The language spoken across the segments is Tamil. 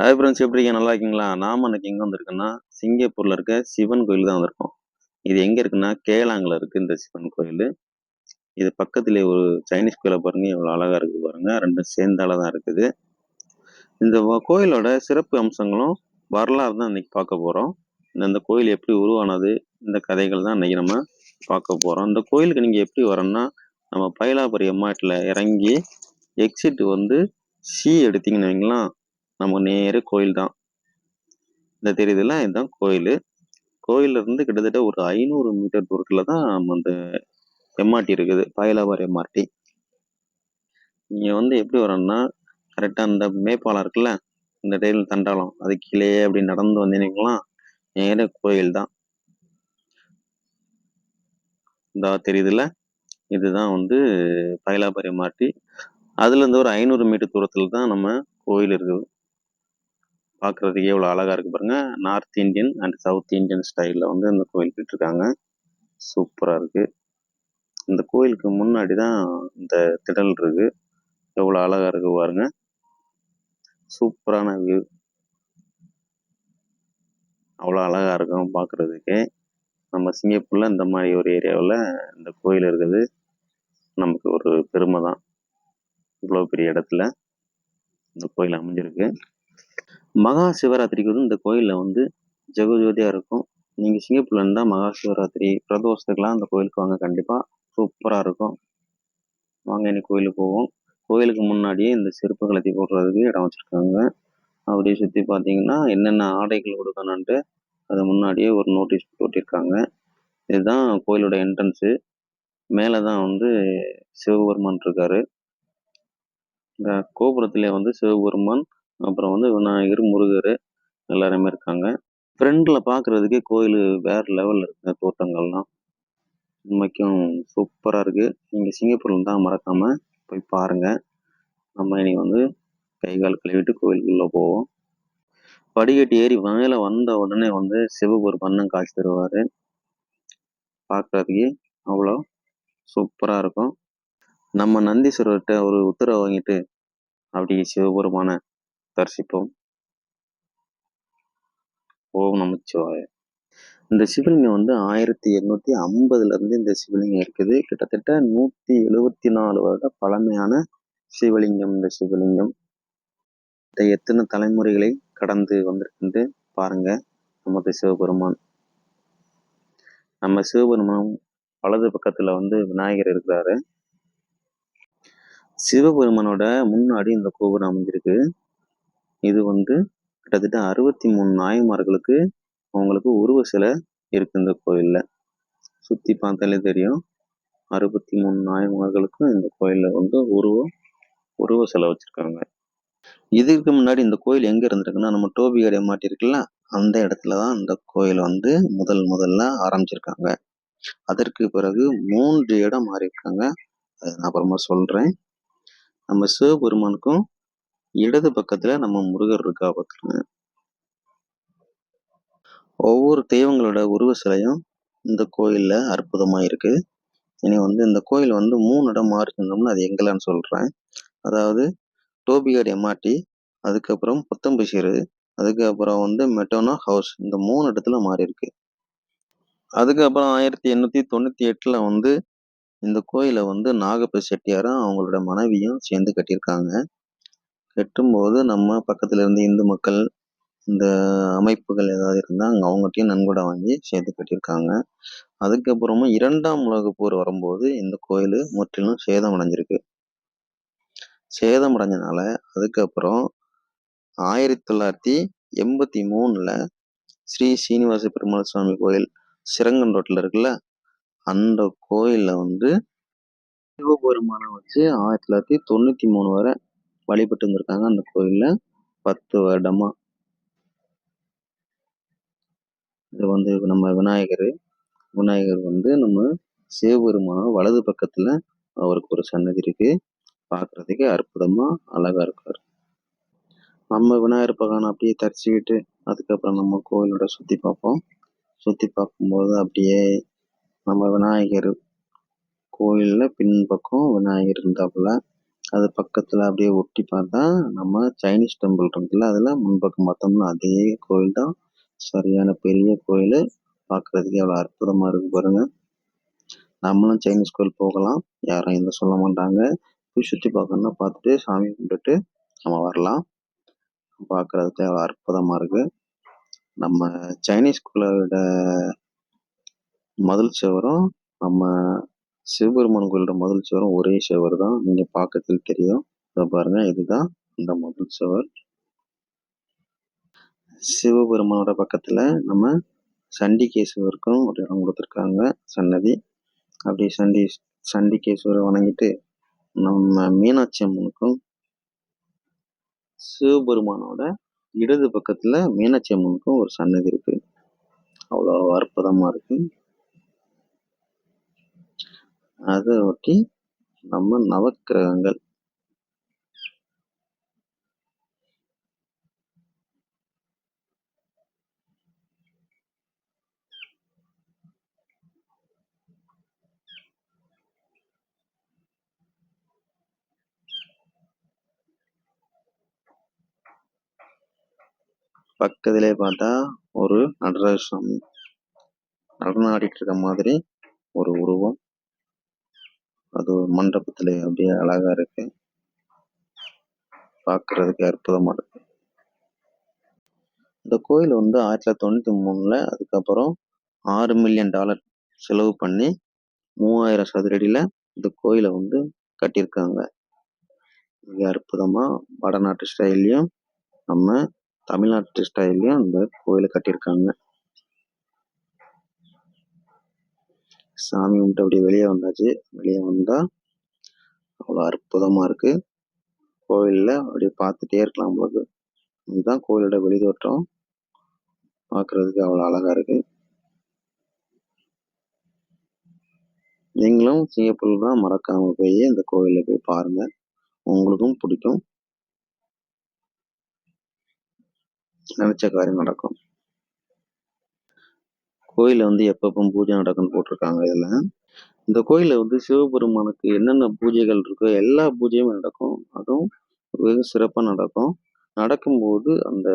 ஹாய் ஃப்ரெண்ட்ஸ் எப்படி இருக்கீங்க? நல்லா இருக்கீங்களா? நாம இன்னைக்கு எங்கே வந்திருக்கோன்னா சிங்கப்பூரில் இருக்க சிவன் கோயில் தான் வந்திருக்கோம். இது எங்கே இருக்குன்னா கேலாங்கில் இருக்குது இந்த சிவன் கோயில். இது பக்கத்துலேயே ஒரு சைனீஸ் கோயிலை பாருங்கள் எவ்வளோ அழகாக இருக்குது பாருங்கள் ரெண்டும் சேர்ந்தால தான் இருக்குது. இந்த கோயிலோட சிறப்பு அம்சங்களும் வரலாறு தான் இன்னைக்கு பார்க்க போகிறோம் இந்த கோயில் எப்படி உருவானது இந்த கதைகள் தான் இன்னைக்கு நம்ம பார்க்க போகிறோம் இந்த கோயிலுக்கு நீங்கள் எப்படி வரணும்னா நம்ம பைலாபுரி அம்மாட்டில் இறங்கி எக்ஸிட் வந்து சி எடுத்தீங்கன்னு வைங்களேன். நம்ம நேர கோயில் தான். இந்த தெரியுதுல்ல? இதுதான் கோயில். கோயிலிருந்து கிட்டத்தட்ட ஒரு ஐநூறு மீட்டர் தூரத்தில் தான் நம்ம அந்த எம்ஆர்டி இருக்குது. பயிலாவார் எம்ஆர்டி. நீங்கள் வந்து எப்படி வரணும்னா கரெக்டாக அந்த மேப்பாலம் இருக்குல்ல? இந்த டெயில் தண்டாலம். அது கீழே அப்படி நடந்து வந்தீங்கன்னா நேர கோயில் தான். இந்த தெரியுதுல்ல? இதுதான் வந்து பயிலாபரி மாட்டி அதுலேருந்து ஒரு ஐநூறு மீட்டர் தூரத்தில் தான் நம்ம கோயில் இருக்குது. பார்க்கறதுக்கே எவ்வளோ அழகா இருக்கு பாருங்க. North Indian and south Indian ஸ்டைலில் வந்து இந்த கோயில் கட்டிருக்காங்க. சூப்பராக இருக்கு. இந்த கோயிலுக்கு முன்னாடி தான் இந்த திடல் இருக்கு. எவ்வளோ அழகா இருக்கு பாருங்க. சூப்பரான வியூ அவ்வளோ அழகா இருக்கும் பார்க்கறதுக்கு நம்ம சிங்கப்பூர்ல இந்த மாதிரி ஒரு ஏரியாவில் இந்த கோயில் இருக்குது. நமக்கு ஒரு பெருமை தான் இவ்வளோ பெரிய இடத்துல இந்த கோயில் அமைஞ்சிருக்கு. மகா சிவராத்திரிக்கு வந்து இந்த கோயிலில் வந்து ஜெகஜோதியாக இருக்கும். நீங்கள் சிங்கப்பூர்ல இருந்தால் மகா சிவராத்திரி பிரதோஷத்துக்கெலாம் அந்த கோயிலுக்கு வாங்க கண்டிப்பாக சூப்பராக இருக்கும். வாங்க இன்னைக்கு கோயிலுக்கு போவோம். கோயிலுக்கு முன்னாடியே இந்த செருப்பு கலத்தி போடுறதுக்கு இடம் வச்சுருக்காங்க. அப்படியே சுற்றி பார்த்தீங்கன்னா என்னென்ன ஆடைகள் கொடுக்கணுன்ட்டு அது முன்னாடியே ஒரு நோட்டீஸ் போட்டிருக்காங்க. இதுதான் கோயிலோட என்ட்ரன்ஸு மேலே தான் வந்து சிவபெருமான் இருக்காரு. இந்த கோபுரத்திலே வந்து சிவபெருமான் அப்புறம் வந்து விநாயகர் முருகர் எல்லாருமே இருக்காங்க. ஃப்ரெண்டில் பார்க்குறதுக்கே கோயில் வேற லெவலில் இருக்குங்க தோட்டங்கள்லாம். உண்மைக்கும் சூப்பராக இருக்கு. நீங்கள் சிங்கப்பூரில் தான் மறக்காம போய் பாருங்க. நம்ம இனி வந்து கை கால் கழுவிட்டு கோயிலுக்குள்ளே போவோம். படிக்கட்டு ஏறி மேலே வந்த உடனே வந்து சிவபெருமான் காட்சி தருவார். பார்க்குறதுக்கு அவ்வளோ சூப்பராக இருக்கும். நம்ம நந்தீஸ்வரர்கிட்ட ஒரு உத்தரவு வாங்கிட்டு அப்படி சிவபெருமான தரிசிப்போம். ஓம் நமச்சிவாய. இந்த சிவலிங்கம் வந்து ஆயிரத்தி எண்ணூத்தி ஐம்பதுல இருந்து இந்த சிவலிங்கம் இருக்குது. கிட்டத்தட்ட நூத்தி எழுவத்தி நாலு வருட பழமையான சிவலிங்கம் இந்த சிவலிங்கம். எத்தனை தலைமுறைகளை கடந்து வந்திருக்கு பாருங்க. நமது சிவபெருமான். நம்ம சிவபெருமான் வலது பக்கத்துல வந்து விநாயகர் இருக்கிறாரு. சிவபெருமானோட முன்னாடி இந்த கோபுரம் அமைஞ்சிருக்கு. இது வந்து கிட்டத்தட்ட அறுபத்தி மூணு நாயன்மார்களுக்கு அவங்களுக்கு உருவ சிலை இருக்கு இந்த கோயில்ல. சுத்தி பார்த்தாலே தெரியும். அறுபத்தி மூணு நாயன்மார்களுக்கும் இந்த கோயில்ல வந்து உருவம் உருவ சிலை வச்சிருக்காங்க. இதுக்கு முன்னாடி இந்த கோயில் எங்க இருந்திருக்குன்னா நம்ம டோபி கடை மாட்டிருக்குல்ல அந்த இடத்துல தான் இந்த கோயில் வந்து முதல் முதல்ல ஆரம்பிச்சிருக்காங்க. அதற்கு பிறகு மூன்று இடம் மாறியிருக்காங்க. அதை நான் அப்புறமா சொல்றேன். நம்ம சிவபெருமானுக்கும் இடது பக்கத்துல நம்ம முருகர் இருக்கா பார்த்துருங்க ஒவ்வொரு தெய்வங்களோட உருவ சிலையும் இந்த கோயில்ல அற்புதமா இருக்கு. இனி வந்து இந்த கோயில் வந்து மூணு இடம் மாறி இருந்தோம்னா அது எங்கெல்லாம்னு சொல்றேன். அதாவது டோபிகாடு எம்ஆர்டி அதுக்கப்புறம் புத்தம்பசிறு அதுக்கப்புறம் வந்து மெட்டோனா ஹவுஸ் இந்த மூணு இடத்துல மாறி இருக்கு. அதுக்கப்புறம் ஆயிரத்தி எண்ணூத்தி தொண்ணூத்தி எட்டுல வந்து இந்த கோயிலை வந்து நாகப்ப செட்டியாரும் அவங்களோட மனைவியும் சேர்ந்து கட்டியிருக்காங்க. கட்டும்போது நம்ம பக்கத்தில் இருந்து இந்து மக்கள் இந்த அமைப்புகள் ஏதாவது இருந்தால் அங்கே அவங்ககிட்டயும் நன்கொடை வாங்கி சேர்த்து கட்டியிருக்காங்க. அதுக்கப்புறமா இரண்டாம் உலகப் போர் வரும்போது இந்த கோயில் முற்றிலும் சேதம் அடைஞ்சிருக்கு சேதம் அடைஞ்சனால அதுக்கப்புறம் ஆயிரத்தி தொள்ளாயிரத்தி எண்பத்தி மூணில் ஸ்ரீ சீனிவாச பெருமாள் சுவாமி கோயில் சிறங்கன் ரோட்டில் இருக்குல்ல அந்த கோயிலில் வந்து சிவபெருமானை வச்சு ஆயிரத்தி தொள்ளாயிரத்தி தொண்ணூற்றி மூணு வரை வழிபட்டு இருந்திருக்காங்க அந்த கோயில்ல பத்து வருடமா. இது வந்து நம்ம விநாயகர். விநாயகர் வந்து நம்ம சிவபெருமான வலது பக்கத்துல அவருக்கு ஒரு சன்னதி இருக்கு. பார்க்கிறதுக்கு அற்புதமா அழகா இருக்கார். நம்ம விநாயகர் பகவான் அப்படியே தரிச்சுக்கிட்டு அதுக்கப்புறம் நம்ம கோயிலோட சுத்தி பார்ப்போம். சுத்தி பார்க்கும்போது அப்படியே நம்ம விநாயகர் கோயில்ல பின்பக்கம் விநாயகர் இருந்தாப்புல அது பக்கத்தில் அப்படியே ஒட்டி பார்த்தா நம்ம சைனீஸ் டெம்பிள் இருக்குல்ல அதில் முன்பக்கம் பார்த்தோம்னா அதே கோயில் தான். சரியான பெரிய கோயில். பார்க்குறதுக்கே அவ்வளோ அற்புதமாக இருக்கு பாருங்க. நம்மளும் சைனீஸ் கோயில் போகலாம். யாரும் எந்த சொல்ல மாட்டாங்க. போய் சுற்றி பார்க்கணுன்னா பார்த்துட்டு சாமி கும்பிட்டுட்டு நம்ம வரலாம். பார்க்குறதுக்கு அவ்வளோ அற்புதமாக இருக்கு. நம்ம சைனீஸ் கோயிலோட மதில் சுவரும் நம்ம சிவபெருமான் கோயிலோட முதல் சுவரும் ஒரே சுவர் தான். நீங்க பார்க்கறதுக்கு தெரியும். இதை பாருங்க. இதுதான் இந்த முதல் சுவர். சிவபெருமானோட பக்கத்துல நம்ம சண்டிகேஸ்வருக்கும் ஒரு இடம் கொடுத்துருக்காங்க. சன்னதி. அப்படி சண்டி சண்டிகேஸ்வரை வணங்கிட்டு நம்ம மீனாட்சி அம்மனுக்கும் சிவபெருமானோட இடது பக்கத்துல மீனாட்சி அம்மனுக்கும் ஒரு சன்னதி இருக்கு. அவ்வளோ அற்புதமா இருக்கு. அதை ஒட்டி நம்ம நவக்கிரகங்கள். பக்கத்திலே பார்த்தா ஒரு நடராஜ சுவாமி நடனம் ஆடிட்டு இருக்க மாதிரி ஒரு உருவம். அது ஒரு மண்டபத்துல அப்படியே அழகா இருக்கு. பாக்குறதுக்கு அற்புதமா இருக்கு. இந்த கோயில் வந்து ஆயிரத்தி தொள்ளாயிரத்தி தொண்ணூத்தி மூணுல அதுக்கப்புறம் ஆறு மில்லியன் டாலர் செலவு பண்ணி மூவாயிரம் சதுரடியில இந்த கோயிலை வந்து கட்டியிருக்காங்க. மிக அற்புதமா வடநாட்டு ஸ்டைல்லையும் நம்ம தமிழ்நாட்டு ஸ்டைல்லையும் இந்த கோயிலை கட்டியிருக்காங்க. சாமி கும்பிட்டு அப்படியே வெளியே வந்தாச்சு. வெளியே வந்தால் அவ்வளோ அற்புதமாக இருக்கு. கோயில்ல அப்படியே பார்த்துட்டே இருக்கலாம் போது இதுதான் கோயிலோட வெளிதோட்டம் பார்க்குறதுக்கு அவ்வளோ அழகா இருக்கு. நீங்களும் சிங்கப்பூர் தான் மறக்காமல் போய் இந்த கோவிலில் போய் பாருங்கள் உங்களுக்கும் பிடிக்கும். நினச்ச காரியம் நடக்கும். கோயிலில் வந்து எப்பப்போ பூஜை நடக்கும்னு போட்டிருக்காங்க இதில். இந்த கோயிலில் வந்து சிவபெருமானுக்கு என்னென்ன பூஜைகள் இருக்கோ எல்லா பூஜையும் நடக்கும். அதுவும் வெகு சிறப்பாக நடக்கும். நடக்கும்போது அந்த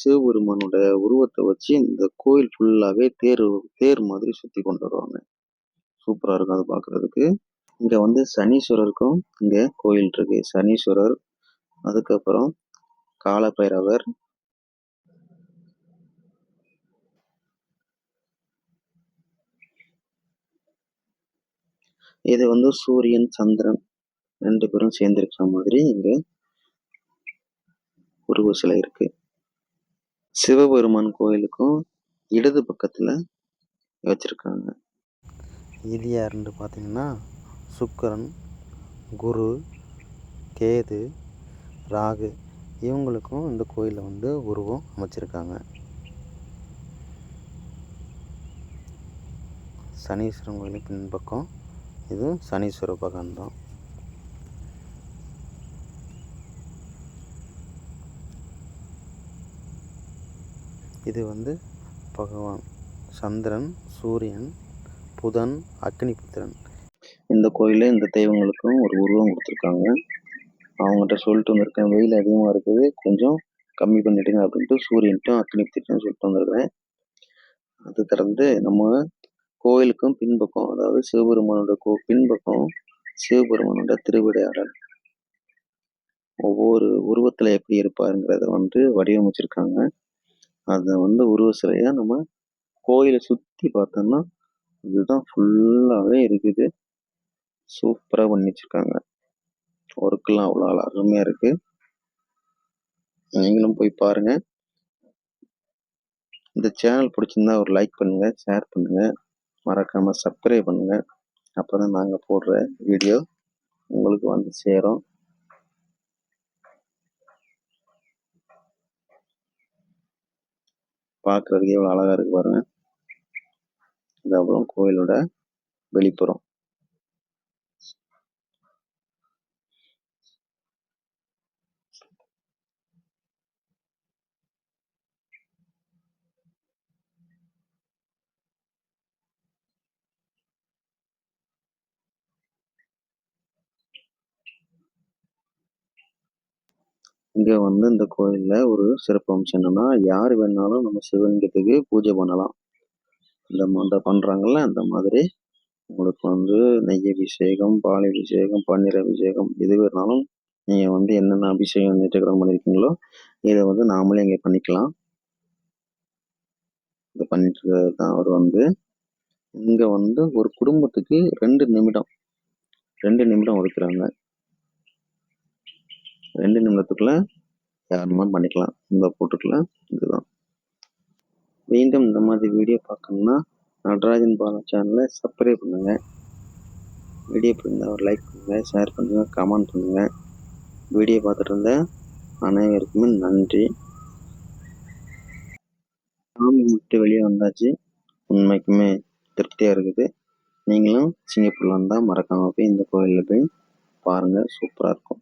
சிவபெருமானோட உருவத்தை வச்சு இந்த கோயில் ஃபுல்லாகவே தேர் தேர் மாதிரி சுற்றி கொண்டு வருவாங்க. சூப்பராக இருக்கும் அது பார்க்குறதுக்கு இங்கே வந்து சனீஸ்வரருக்கும் இங்கே கோயில் இருக்கு. சனீஸ்வரர் அதுக்கப்புறம் காலபைரவர் இது வந்து சூரியன் சந்திரன் ரெண்டு பேரும் சேர்ந்திருக்கிற மாதிரி இங்க உருவ சிலை இருக்கு. சிவபெருமான் கோயிலுக்கும் இடது பக்கத்துல வச்சிருக்காங்க. இது யாருன்னு பார்த்தீங்கன்னா சுக்கரன் குரு கேது ராகு இவங்களுக்கும் இந்த கோயிலில் வந்து உருவம் அமைச்சிருக்காங்க. சனீஸ்வரன் கோயிலுக்கு பின்பக்கம் இது சனீஸ்வர பகவான் தான். இது வந்து பகவான் சந்திரன் சூரியன் புதன் அக்னிபுத்திரன். இந்த கோயிலில் இந்த தெய்வங்களுக்கும் ஒரு உருவம் கொடுத்துருக்காங்க. அவங்ககிட்ட சொல்லிட்டு வந்திருக்கேன். வெயில் அதிகமாக இருக்குது. கொஞ்சம் கம்மி பண்ணிடுங்க அப்படின்ட்டு சூரியன்ட்டும் அக்னிபுத்திரன் சொல்லிட்டு வந்திருக்கேன் அது திறந்து நம்ம கோயிலுக்கும் பின்பக்கம் அதாவது சிவபெருமானோட கோ பின்பக்கம் சிவபெருமானோட திருவிடையாடல். ஒவ்வொரு உருவத்தில் எப்படி இருப்பாருங்கிறத வந்து வடிவமைச்சிருக்காங்க. அதை வந்து உருவ சிலையாக நம்ம கோயிலை சுற்றி பார்த்தோம்னா இதுதான் ஃபுல்லாகவே இருக்குது. சூப்பராக பண்ணி வச்சிருக்காங்க ஒர்க்கெல்லாம் அவ்வளோ அருமையாக இருக்குது நீங்களும் போய் பாருங்க. இந்த சேனல் பிடிச்சிருந்தா ஒரு லைக் பண்ணுங்க ஷேர் பண்ணுங்கள் மறக்காம சப்ஸ்கிரைப் பண்ணுங்க. அப்பதான் நாங்க போடுற வீடியோ உங்களுக்கு வந்து சேரும். பார்க்கறதுக்கு எவ்வளோ அழகா இருக்கு பாருங்க. இது அப்புறம் கோயிலோட வெளிப்புறம். இங்கே வந்து இந்த கோயிலில் ஒரு சிறப்பு அம்சம் என்னென்னா யார் வேணாலும் நம்ம சிவலிங்கத்துக்கு பூஜை பண்ணலாம். இந்த அந்த பண்ணுறாங்கல்ல அந்த மாதிரி. உங்களுக்கு வந்து நெய் அபிஷேகம் பால் அபிஷேகம் பன்னீர் அபிஷேகம் எது வேணாலும் நீங்கள் வந்து என்னென்ன அபிஷேகம் நேற்றுக்கிழமை பண்ணியிருக்கீங்களோ இதை வந்து நாமளே இங்கே பண்ணிக்கலாம். இது பண்ணிட்டு தான் அவர் வந்து. இங்கே வந்து ஒரு குடும்பத்துக்கு ரெண்டு நிமிடம் ரெண்டு நிமிடம் ஒதுக்குறாங்க. ரெண்டு நிமிடத்துக்குள்ள யாருமா பண்ணிக்கலாம். இந்த போட்டுக்கலாம் இதுதான். மீண்டும் இந்த மாதிரி வீடியோ பார்க்கணுன்னா நடராஜன் பாலா சேனலை சப்ஸ்கிரைப் பண்ணுங்கள் வீடியோ பிடிந்தால் ஒரு லைக் பண்ணுங்கள் ஷேர் பண்ணுங்கள் கமெண்ட் பண்ணுங்கள் வீடியோ பார்த்துட்டு இருந்த அனைவருக்குமே நன்றி. சாமி விட்டு வெளியே வந்தாச்சு. உண்மைக்குமே திருப்தியாக இருக்குது. நீங்களும் சிங்கப்பூரில் வந்தால் மறக்காமல் போய் இந்த கோயிலில் போய் பாருங்கள் சூப்பராக இருக்கும்.